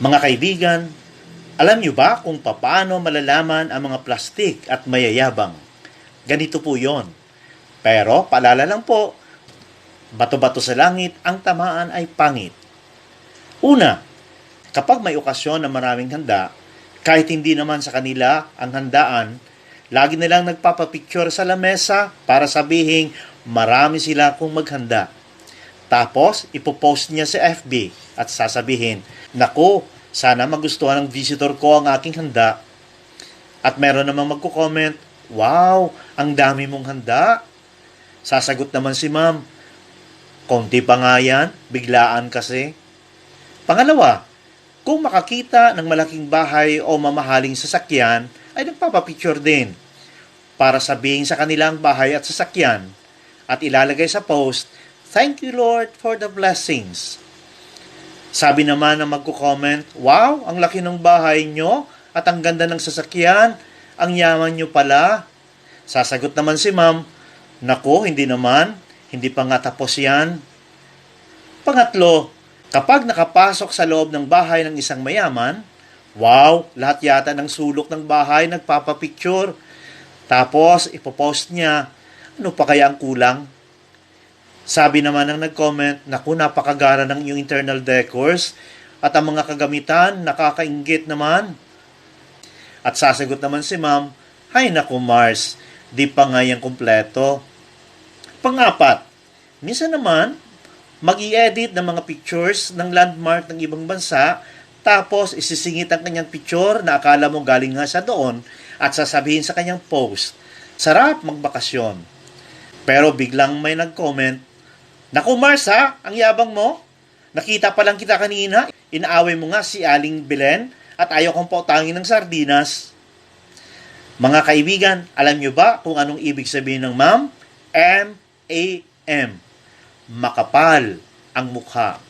Mga kaibigan, alam niyo ba kung paano malalaman ang mga plastik at mayayabang? Ganito po yon. Pero, paalala lang po, bato-bato sa langit, ang tamaan ay pangit. Una, kapag may okasyon na maraming handa, kahit hindi naman sa kanila ang handaan, lagi nilang nagpapapicture sa lamesa para sabihin marami sila kung maghanda. Tapos, ipopost niya sa FB at sasabihin, Nako, sana magustuhan ng visitor ko ang aking handa. At meron namang magko-comment, Wow, ang dami mong handa. Sasagot naman si ma'am, Konti pa nga yan, biglaan kasi. Pangalawa, kung makakita ng malaking bahay o mamahaling sasakyan, ay nagpapapicture din para sabihin sa kanilang bahay at sasakyan at ilalagay sa post, Thank you Lord for the blessings. Sabi naman ng magko-comment, Wow, ang laki ng bahay nyo at ang ganda ng sasakyan, ang yaman nyo pala. Sasagot naman si ma'am, Nako, hindi naman, hindi pa nga tapos yan. Pangatlo, kapag nakapasok sa loob ng bahay ng isang mayaman, wow, lahat yata ng sulok ng bahay nagpapapicture. Tapos, ipopost niya, ano pa kaya ang kulang? Sabi naman ng nag-comment, naku, napakagara ng iyong internal decors at ang mga kagamitan, nakakaingit naman. At sasagot naman si ma'am, Hay naku Mars, di pa nga yan kumpleto. Pangapat, minsan naman, mag edit ng mga pictures ng landmark ng ibang bansa, tapos isisingit ang kanyang picture na akala mo galing nga sa doon at sasabihin sa kanyang post, sarap magbakasyon. Pero biglang may nag-comment, Naku Mars ha, ang yabang mo. Nakita pa lang kita kanina, inaaway mo nga si Aling Belen at ayaw kong pautangin ng sardinas. Mga kaibigan, alam nyo ba kung anong ibig sabihin ng ma'am? M-A-M. Makapal ang mukha.